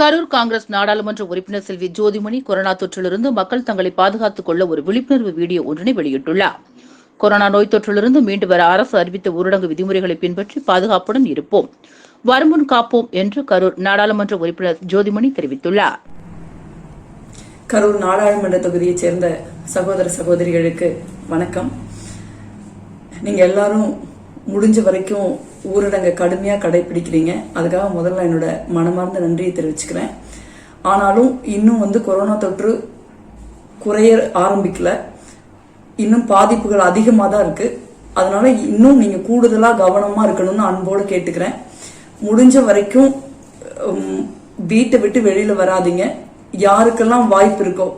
கரூர் காங்கிரஸ் நாடாளுமன்ற உறுப்பினர் செல்வி ஜோதிமணி கொரோனா தொற்றிலிருந்து மக்கள் தங்களை பாதுகாத்துக் கொள்ள ஒரு விழிப்புணர்வு வீடியோ ஒன்றினை வெளியிட்டுள்ளார். கொரோனா நோய் தொற்றிலிருந்து மீண்டு வர அரசு அறிவித்த ஊரடங்கு விதிமுறைகளை பின்பற்றி பாதுகாப்புடன் இருப்போம். வருமுன் காப்போம் என்று கரூர் நாடாளுமன்ற உறுப்பினர் ஜோதிமணி தெரிவித்துள்ளார். கரூர் நாடாளுமன்ற தொகுதியைச் சேர்ந்த சகோதர சகோதரிகளுக்கு வணக்கம். நீங்க எல்லாரும் முடிஞ்ச வரைக்கும் ஊரடங்கை கடுமையாக கடைபிடிக்கிறீங்க. அதுக்காக முதல்ல என்னோட மனமார்ந்த நன்றியை தெரிவிச்சுக்கிறேன். ஆனாலும் இன்னும் வந்து கொரோனா தொற்று குறைய ஆரம்பிக்கல. இன்னும் பாதிப்புகள் அதிகமாக தான் இருக்கு. அதனால இன்னும் நீங்க கூடுதலாக கவனமாக இருக்கணும்னு அன்போடு கேட்டுக்கிறேன். முடிஞ்ச வரைக்கும் வீட்டை விட்டு வெளியில வராதீங்க. யாருக்கெல்லாம் வாய்ப்பு இருக்கோ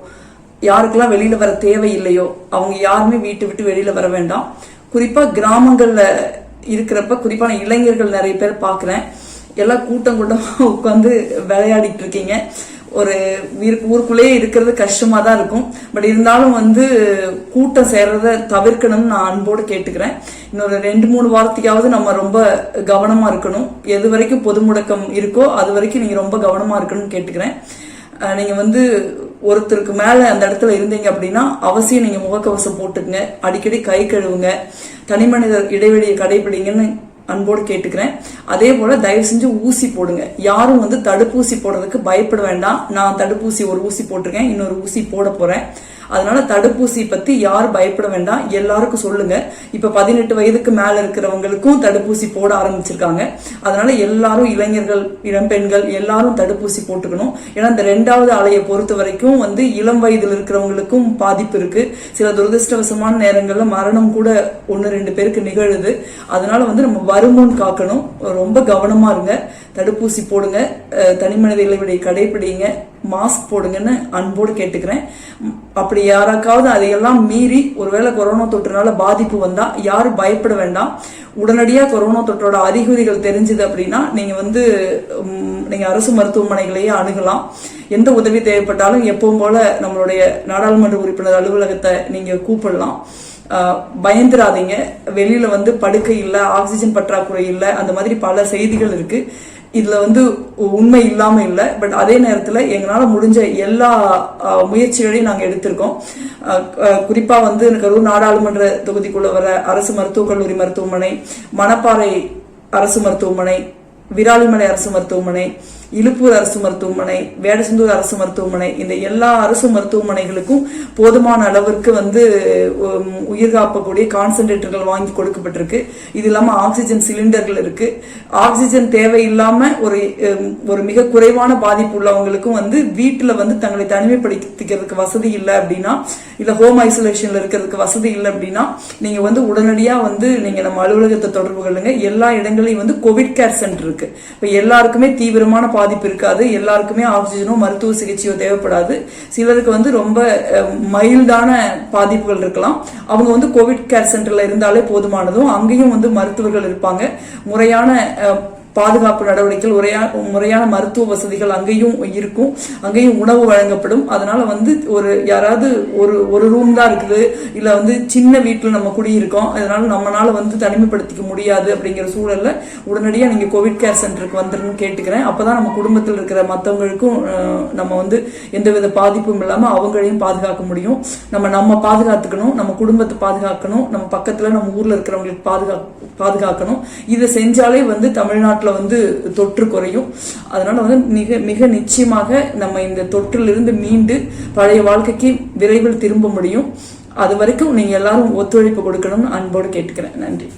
யாருக்கெல்லாம் வெளியில வர தேவையில்லையோ அவங்க யாருமே வீட்டை விட்டு வெளியில வர வேண்டாம். குறிப்பாக கிராமங்களில் இருக்கிறப்ப குறிப்பான இளைஞர்கள் நிறைய பேர் பார்க்குறேன். எல்லாம் கூட்டம் கூட்டமாக உட்காந்து விளையாடிட்டு இருக்கீங்க. ஒரு ஊருக்குள்ளேயே இருக்கிறது கஷ்டமாக தான் இருக்கும். பட் இருந்தாலும் வந்து கூட்டம் சேர்றத தவிர்க்கணும்னு நான் அன்போடு கேட்டுக்கிறேன். இன்னொரு ரெண்டு மூணு வாரத்துக்காவது நம்ம ரொம்ப கவனமாக இருக்கணும். எது வரைக்கும் பொது முடக்கம் இருக்கோ அது வரைக்கும் நீங்கள் ரொம்ப கவனமாக இருக்கணும்னு கேட்டுக்கிறேன். நீங்கள் வந்து ஒருத்தருக்கு மேலே அந்த இடத்துல இருந்தீங்க அப்படின்னா அவசியம் நீங்கள் முகக்கவசம் போட்டுக்குங்க. அடிக்கடி கை கழுவுங்க. தனி மனித இடைவெளியை கடைபிடிங்கன்னு அன்போடு கேட்டுக்கிறேன். அதே போல தயவு செஞ்சு ஊசி போடுங்க. யாரும் வந்து தடுப்பூசி போடுறதுக்கு பயப்பட வேண்டாம். நான் தடுப்பூசி ஒரு ஊசி போட்டிருக்கேன். இன்னொரு ஊசி போட போறேன். அதனால தடுப்பூசி பத்தி யாரும் பயப்பட வேண்டாம். எல்லாருக்கும் சொல்லுங்க. இப்ப பதினெட்டு வயதுக்கு மேல இருக்கிறவங்களுக்கும் தடுப்பூசி போட ஆரம்பிச்சிருக்காங்க. அதனால எல்லாரும் இளைஞர்கள் இளம்பெண்கள் எல்லாரும் தடுப்பூசி போட்டுக்கணும். ஏன்னா இந்த ரெண்டாவது அலையை பொறுத்த வரைக்கும் வந்து இளம் வயதில் இருக்கிறவங்களுக்கும் பாதிப்பு இருக்கு. சில துரதிருஷ்டவசமான நேரங்கள்ல மரணம் கூட ஒன்னு ரெண்டு பேருக்கு நிகழுது. அதனால வந்து நம்ம வருமுன் காக்கணும். ரொம்ப கவனமா இருங்க. தடுப்பூசி போடுங்க. தனிமனித தனி இடைவெளியை கடைபிடிங்க. மாஸ்க் போடுங்கன்னு அன்போடு கேட்டுக்கிறேன். அப்படி யாராக்காவது அதையெல்லாம் மீறி ஒருவேளை கொரோனா தொற்றுனால பாதிப்பு வந்தால் யாரும் பயப்பட வேண்டாம். உடனடியாக கொரோனா தொற்றோட அறிகுறிகள் தெரிஞ்சுது அப்படின்னா நீங்கள் வந்து நீங்கள் அரசு மருத்துவமனைகளையே அணுகலாம். எந்த உதவி தேவைப்பட்டாலும் எப்பவும் போல நம்மளுடைய நாடாளுமன்ற உறுப்பினர் அலுவலகத்தை நீங்கள் கூப்பிடலாம். பயந்துராதீங்க. வெளியில் வந்து படுக்கை இல்லை ஆக்சிஜன் பற்றாக்குறை இல்லை அந்த மாதிரி பல செய்திகள் இருக்குது இதில் வந்து உண்மை இல்லாமல் இல்லை பட் அதே நேரத்தில் எங்களால் முடிஞ்ச எல்லா முயற்சிகளையும் நாங்கள் எடுத்திருக்கோம். குறிப்பாக வந்து கரூர் நாடாளுமன்ற தொகுதிக்குள்ளே வர அரசு மருத்துவக் கல்லூரி மருத்துவமனை மணப்பாறை அரசு மருத்துவமனை விராலிமலை அரசு மருத்துவமனை இழுப்பூர் அரசு மருத்துவமனை வேடசந்தூர் அரசு மருத்துவமனை இந்த எல்லா அரசு மருத்துவமனைகளுக்கும் போதுமான அளவிற்கு வந்து உயிர் காப்பக்கூடிய கான்சென்ட்ரேட்டர்கள் வாங்கி கொடுக்கப்பட்டிருக்கு. இது இல்லாமல் ஆக்சிஜன் சிலிண்டர்கள் இருக்கு. ஆக்சிஜன் தேவையில்லாம ஒரு ஒரு மிக குறைவான பாதிப்பு உள்ளவங்களுக்கும் வந்து வீட்டில் வந்து தங்களை தனிமைப்படுத்திக்கிறதுக்கு வசதி இல்லை அப்படின்னா இல்லை ஹோம் ஐசோலேஷன்ல இருக்கிறதுக்கு வசதி இல்லை அப்படின்னா நீங்க வந்து உடனடியாக வந்து நீங்க நம்ம அலுவலகத்தை தொடர்பு கொள்ளுங்க. எல்லா இடங்களையும் வந்து கோவிட் கேர் சென்டர் இருக்கு. இப்போ எல்லாருக்குமே தீவிரமான பாதிப்பு இருக்காது. எல்லாருக்குமே ஆக்சிஜனோ மருத்துவ சிகிச்சையோ தேவைப்படாது. சிலருக்கு வந்து ரொம்ப மைல்டான பாதிப்புகள் இருக்கலாம். அவங்க வந்து கோவிட் கேர் சென்டர்ல இருந்தாலே போதுமானதும் அங்கேயும் வந்து மருத்துவர்கள் இருப்பாங்க. முறையான அஹ், பாதுகாப்பு நடவடிக்கைகள் உரையா முறையான மருத்துவ வசதிகள் அங்கேயும் இருக்கும். அங்கேயும் உணவு வழங்கப்படும். அதனால வந்து ஒரு யாராவது ஒரு ஒரு ரூம் தான் இருக்குது. இல்லை வந்து சின்ன வீட்டில் நம்ம குடியிருக்கோம். அதனால நம்மளால வந்து தனிமைப்படுத்திக்க முடியாது அப்படிங்கிற சூழல்ல உடனடியாக நீங்கள் கோவிட் கேர் சென்டருக்கு வந்துருன்னு கேட்டுக்கிறேன். அப்போ தான் நம்ம குடும்பத்தில் இருக்கிற மற்றவங்களுக்கும் நம்ம வந்து எந்தவித பாதிப்பும் இல்லாமல் அவங்களையும் பாதுகாக்க முடியும். நம்ம நம்ம பாதுகாத்துக்கணும். நம்ம குடும்பத்தை பாதுகாக்கணும். நம்ம பக்கத்தில் நம்ம ஊரில் இருக்கிறவங்களுக்கு பாதுகா பாதுகாக்கணும். இதை செஞ்சாலே வந்து தமிழ்நாட்டில் வந்து தொற்று குறையும். அதனால வந்து மிக மிக நிச்சயமாக நம்ம இந்த தொற்றிலிருந்து மீண்டு பழைய வாழ்க்கைக்கு விரைவில் திரும்ப முடியும். அது வரைக்கும் நீங்க எல்லாரும் ஒத்துழைப்பு கொடுக்கணும்னு அன்போடு கேட்டுக்கிறேன். நன்றி.